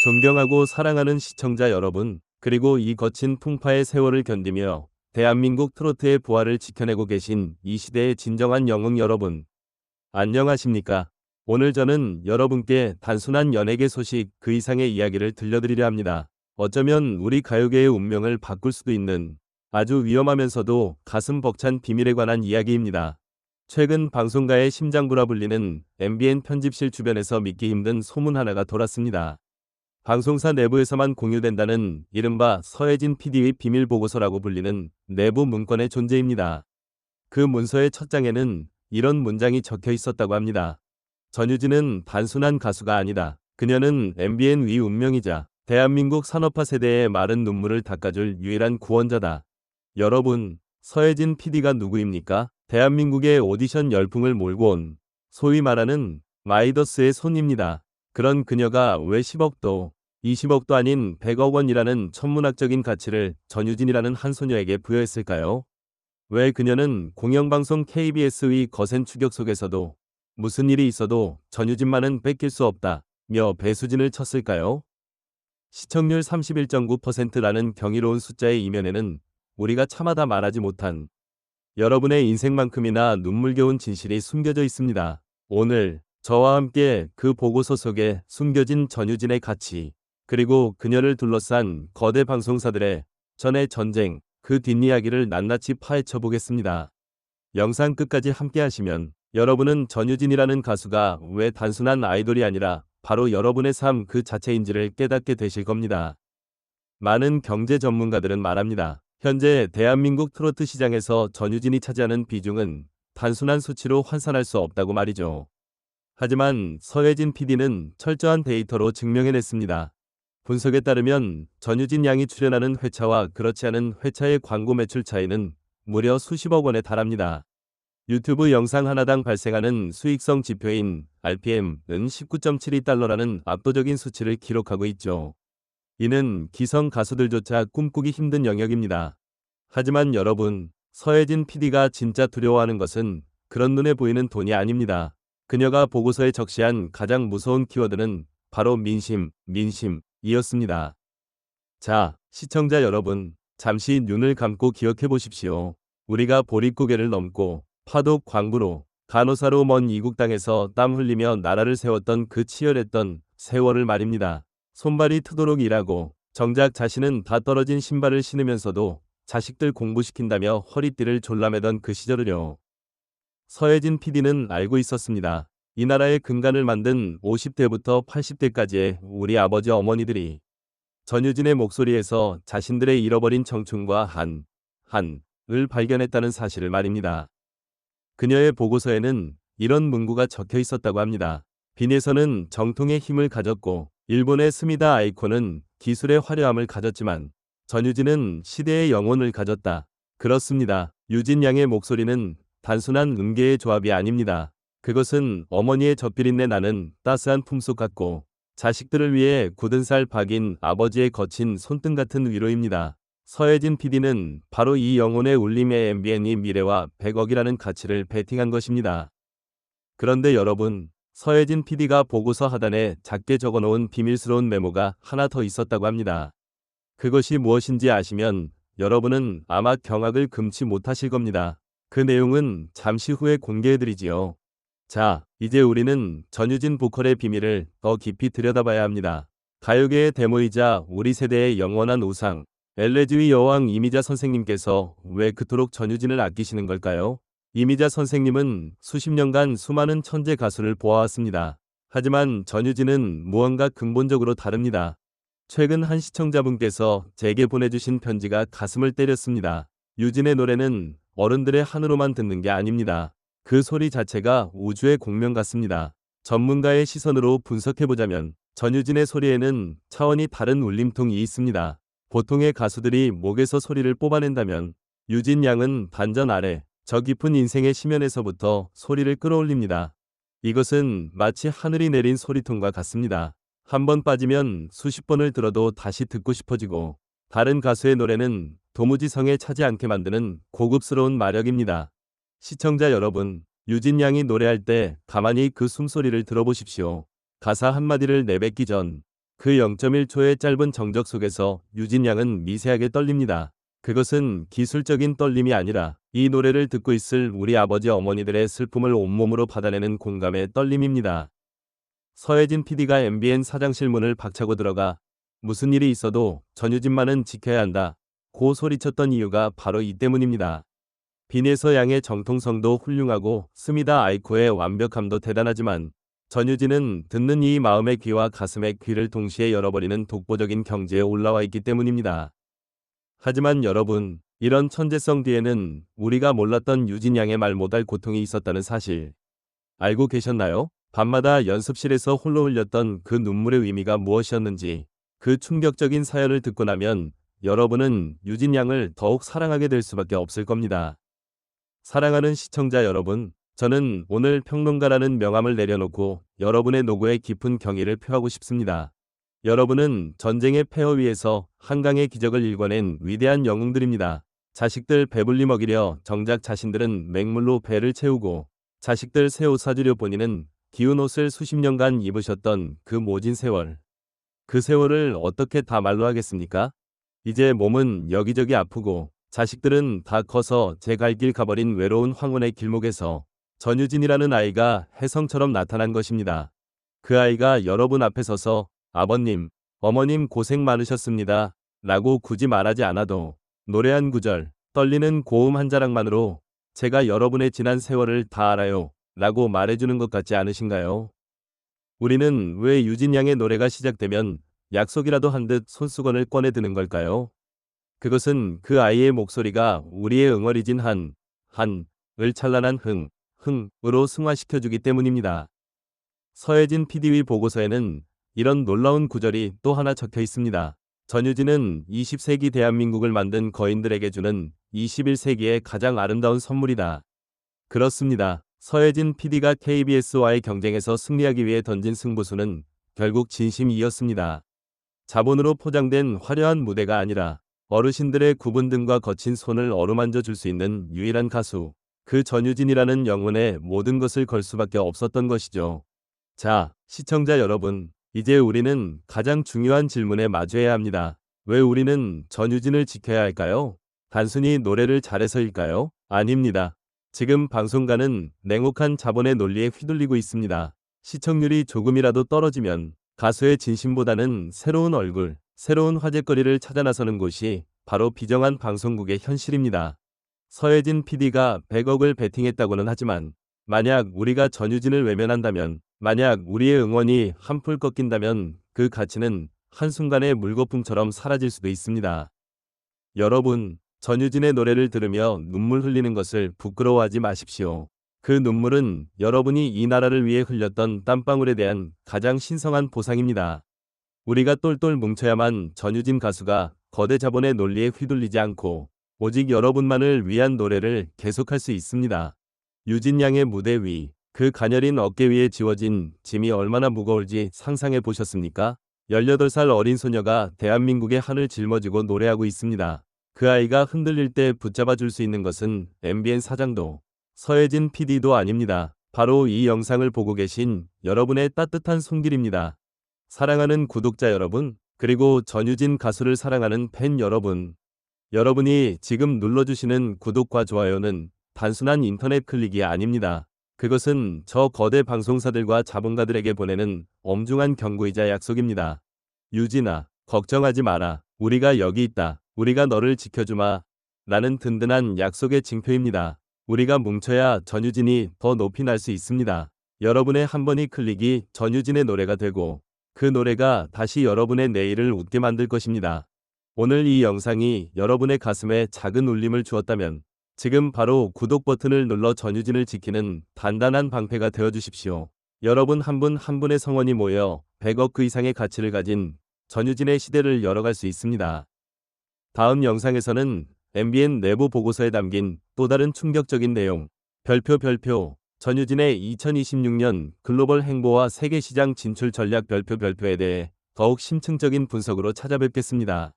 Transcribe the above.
존경하고 사랑하는 시청자 여러분, 그리고 이 거친 풍파의 세월을 견디며 대한민국 트로트의 부활을 지켜내고 계신 이 시대의 진정한 영웅 여러분. 안녕하십니까? 오늘 저는 여러분께 단순한 연예계 소식 그 이상의 이야기를 들려드리려 합니다. 어쩌면 우리 가요계의 운명을 바꿀 수도 있는 아주 위험하면서도 가슴 벅찬 비밀에 관한 이야기입니다. 최근 방송가의 심장부라 불리는 MBN 편집실 주변에서 믿기 힘든 소문 하나가 돌았습니다. 방송사 내부에서만 공유된다는 이른바 서혜진 PD의 비밀 보고서라고 불리는 내부 문건의 존재입니다. 그 문서의 첫 장에는 이런 문장이 적혀 있었다고 합니다. 전유진은 단순한 가수가 아니다. 그녀는 MBN 위 운명이자 대한민국 산업화 세대의 마른 눈물을 닦아줄 유일한 구원자다. 여러분, 서혜진 PD가 누구입니까? 대한민국의 오디션 열풍을 몰고 온 소위 말하는 마이더스의 손입니다. 그런 그녀가 왜 10억도 20억도 아닌 100억 원이라는 천문학적인 가치를 전유진이라는 한 소녀에게 부여했을까요? 왜 그녀는 공영방송 KBS의 거센 추격 속에서도 무슨 일이 있어도 전유진만은 뺏길 수 없다며 배수진을 쳤을까요? 시청률 31.9%라는 경이로운 숫자의 이면에는 우리가 참아다 말하지 못한 여러분의 인생만큼이나 눈물겨운 진실이 숨겨져 있습니다. 오늘 저와 함께 그 보고서 속에 숨겨진 전유진의 가치, 그리고 그녀를 둘러싼 거대 방송사들의 전의 전쟁, 그 뒷이야기를 낱낱이 파헤쳐 보겠습니다. 영상 끝까지 함께 하시면 여러분은 전유진이라는 가수가 왜 단순한 아이돌이 아니라 바로 여러분의 삶 그 자체인지를 깨닫게 되실 겁니다. 많은 경제 전문가들은 말합니다. 현재 대한민국 트로트 시장에서 전유진이 차지하는 비중은 단순한 수치로 환산할 수 없다고 말이죠. 하지만 서혜진 PD는 철저한 데이터로 증명해냈습니다. 분석에 따르면 전유진 양이 출연하는 회차와 그렇지 않은 회차의 광고 매출 차이는 무려 수십억 원에 달합니다. 유튜브 영상 하나당 발생하는 수익성 지표인 RPM은 19.72달러라는 압도적인 수치를 기록하고 있죠. 이는 기성 가수들조차 꿈꾸기 힘든 영역입니다. 하지만 여러분, 서혜진 PD가 진짜 두려워하는 것은 그런 눈에 보이는 돈이 아닙니다. 그녀가 보고서에 적시한 가장 무서운 키워드는 바로 민심, 민심 이었습니다. 자, 시청자 여러분, 잠시 눈을 감고 기억해 보십시오. 우리가 보릿고개를 넘고 파독 광부로 간호사로 먼 이국 땅에서 땀 흘리며 나라를 세웠던 그 치열했던 세월을 말입니다. 손발이 트도록 일하고 정작 자신은 다 떨어진 신발을 신으면서도 자식들 공부시킨다며 허리띠를 졸라매던 그 시절을요. 서혜진 PD는 알고 있었습니다. 이 나라의 근간을 만든 50대부터 80대까지의 우리 아버지 어머니들이 전유진의 목소리에서 자신들의 잃어버린 청춘과 한, 한을 발견했다는 사실을 말입니다. 그녀의 보고서에는 이런 문구가 적혀 있었다고 합니다. 빈에서는 정통의 힘을 가졌고 일본의 스미다 아이콘은 기술의 화려함을 가졌지만 전유진은 시대의 영혼을 가졌다. 그렇습니다. 유진 양의 목소리는 단순한 음계의 조합이 아닙니다. 그것은 어머니의 젖비린내 나는 따스한 품속 같고 자식들을 위해 굳은 살 박인 아버지의 거친 손등 같은 위로입니다. 서혜진 PD는 바로 이 영혼의 울림의 MBN이 미래와 100억이라는 가치를 베팅한 것입니다. 그런데 여러분, 서혜진 PD가 보고서 하단에 작게 적어놓은 비밀스러운 메모가 하나 더 있었다고 합니다. 그것이 무엇인지 아시면 여러분은 아마 경악을 금치 못하실 겁니다. 그 내용은 잠시 후에 공개해드리지요. 자, 이제 우리는 전유진 보컬의 비밀을 더 깊이 들여다봐야 합니다. 가요계의 데모이자 우리 세대의 영원한 우상, 엘레주의 여왕 이미자 선생님께서 왜 그토록 전유진을 아끼시는 걸까요? 이미자 선생님은 수십 년간 수많은 천재 가수를 보아왔습니다. 하지만 전유진은 무언가 근본적으로 다릅니다. 최근 한 시청자분께서 제게 보내주신 편지가 가슴을 때렸습니다. 유진의 노래는 어른들의 한으로만 듣는 게 아닙니다. 그 소리 자체가 우주의 공명 같습니다. 전문가의 시선으로 분석해보자면 전유진의 소리에는 차원이 다른 울림통이 있습니다. 보통의 가수들이 목에서 소리를 뽑아낸다면 유진 양은 반전 아래 저 깊은 인생의 심연에서부터 소리를 끌어올립니다. 이것은 마치 하늘이 내린 소리통과 같습니다. 한 번 빠지면 수십 번을 들어도 다시 듣고 싶어지고 다른 가수의 노래는 도무지 성에 차지 않게 만드는 고급스러운 마력입니다. 시청자 여러분, 유진 양이 노래할 때 가만히 그 숨소리를 들어보십시오. 가사 한마디를 내뱉기 전 그 0.1초의 짧은 정적 속에서 유진 양은 미세하게 떨립니다. 그것은 기술적인 떨림이 아니라 이 노래를 듣고 있을 우리 아버지 어머니들의 슬픔을 온몸으로 받아내는 공감의 떨림입니다. 서혜진 PD가 MBN 사장실 문을 박차고 들어가 무슨 일이 있어도 전유진만은 지켜야 한다. 고 소리쳤던 이유가 바로 이 때문입니다. 빈에서 양의 정통성도 훌륭하고 스미다 아이코의 완벽함도 대단하지만 전유진은 듣는 이 마음의 귀와 가슴의 귀를 동시에 열어버리는 독보적인 경지에 올라와 있기 때문입니다. 하지만 여러분, 이런 천재성 뒤에는 우리가 몰랐던 유진 양의 말 못할 고통이 있었다는 사실 알고 계셨나요? 밤마다 연습실에서 홀로 흘렸던 그 눈물의 의미가 무엇이었는지 그 충격적인 사연을 듣고 나면 여러분은 유진 양을 더욱 사랑하게 될 수밖에 없을 겁니다. 사랑하는 시청자 여러분, 저는 오늘 평론가라는 명함을 내려놓고 여러분의 노고에 깊은 경의를 표하고 싶습니다. 여러분은 전쟁의 폐허 위에서 한강의 기적을 일궈낸 위대한 영웅들입니다. 자식들 배불리 먹이려 정작 자신들은 맹물로 배를 채우고 자식들 새 옷 사주려 본인은 기운 옷을 수십 년간 입으셨던 그 모진 세월. 그 세월을 어떻게 다 말로 하겠습니까? 이제 몸은 여기저기 아프고 자식들은 다 커서 제 갈 길 가버린 외로운 황혼의 길목에서 전유진이라는 아이가 혜성처럼 나타난 것입니다. 그 아이가 여러분 앞에 서서 아버님, 어머님 고생 많으셨습니다. 라고 굳이 말하지 않아도 노래 한 구절, 떨리는 고음 한 자락만으로 제가 여러분의 지난 세월을 다 알아요. 라고 말해주는 것 같지 않으신가요? 우리는 왜 유진 양의 노래가 시작되면 약속이라도 한 듯 손수건을 꺼내 드는 걸까요? 그것은 그 아이의 목소리가 우리의 응어리진 한, 한, 을 찬란한 흥, 흥으로 승화시켜주기 때문입니다. 서혜진 PD의 보고서에는 이런 놀라운 구절이 또 하나 적혀 있습니다. 전유진은 20세기 대한민국을 만든 거인들에게 주는 21세기의 가장 아름다운 선물이다. 그렇습니다. 서혜진 PD가 KBS와의 경쟁에서 승리하기 위해 던진 승부수는 결국 진심이었습니다. 자본으로 포장된 화려한 무대가 아니라 어르신들의 구분 등과 거친 손을 어루만져 줄 수 있는 유일한 가수. 그 전유진이라는 영혼에 모든 것을 걸 수밖에 없었던 것이죠. 자, 시청자 여러분, 이제 우리는 가장 중요한 질문에 마주해야 합니다. 왜 우리는 전유진을 지켜야 할까요? 단순히 노래를 잘해서일까요? 아닙니다. 지금 방송가는 냉혹한 자본의 논리에 휘둘리고 있습니다. 시청률이 조금이라도 떨어지면 가수의 진심보다는 새로운 얼굴, 새로운 화제거리를 찾아 나서는 곳이 바로 비정한 방송국의 현실입니다. 서혜진 PD가 100억을 베팅했다고는 하지만 만약 우리가 전유진을 외면한다면 만약 우리의 응원이 한풀 꺾인다면 그 가치는 한순간에 물거품처럼 사라질 수도 있습니다. 여러분, 전유진의 노래를 들으며 눈물 흘리는 것을 부끄러워하지 마십시오. 그 눈물은 여러분이 이 나라를 위해 흘렸던 땀방울에 대한 가장 신성한 보상입니다. 우리가 똘똘 뭉쳐야만 전유진 가수가 거대 자본의 논리에 휘둘리지 않고 오직 여러분만을 위한 노래를 계속할 수 있습니다. 유진 양의 무대 위, 그 가녀린 어깨 위에 지워진 짐이 얼마나 무거울지 상상해 보셨습니까? 18살 어린 소녀가 대한민국의 하늘 짊어지고 노래하고 있습니다. 그 아이가 흔들릴 때 붙잡아 줄 수 있는 것은 MBN 사장도 서혜진 PD도 아닙니다. 바로 이 영상을 보고 계신 여러분의 따뜻한 손길입니다. 사랑하는 구독자 여러분, 그리고 전유진 가수를 사랑하는 팬 여러분, 여러분이 지금 눌러주시는 구독과 좋아요는 단순한 인터넷 클릭이 아닙니다. 그것은 저 거대 방송사들과 자본가들에게 보내는 엄중한 경고이자 약속입니다. 유진아, 걱정하지 마라. 우리가 여기 있다. 우리가 너를 지켜주마. 라는 든든한 약속의 징표입니다. 우리가 뭉쳐야 전유진이 더 높이 날 수 있습니다. 여러분의 한 번의 클릭이 전유진의 노래가 되고 그 노래가 다시 여러분의 내일을 웃게 만들 것입니다. 오늘 이 영상이 여러분의 가슴에 작은 울림을 주었다면 지금 바로 구독 버튼을 눌러 전유진을 지키는 단단한 방패가 되어 주십시오. 여러분 한 분한 분의 성원이 모여 100억 그 이상의 가치를 가진 전유진의 시대를 열어갈 수 있습니다. 다음 영상에서는 MBN 내부 보고서에 담긴 또 다른 충격적인 내용, 별표 별표, 전유진의 2026년 글로벌 행보와 세계시장 진출 전략 별표 별표에 대해 더욱 심층적인 분석으로 찾아뵙겠습니다.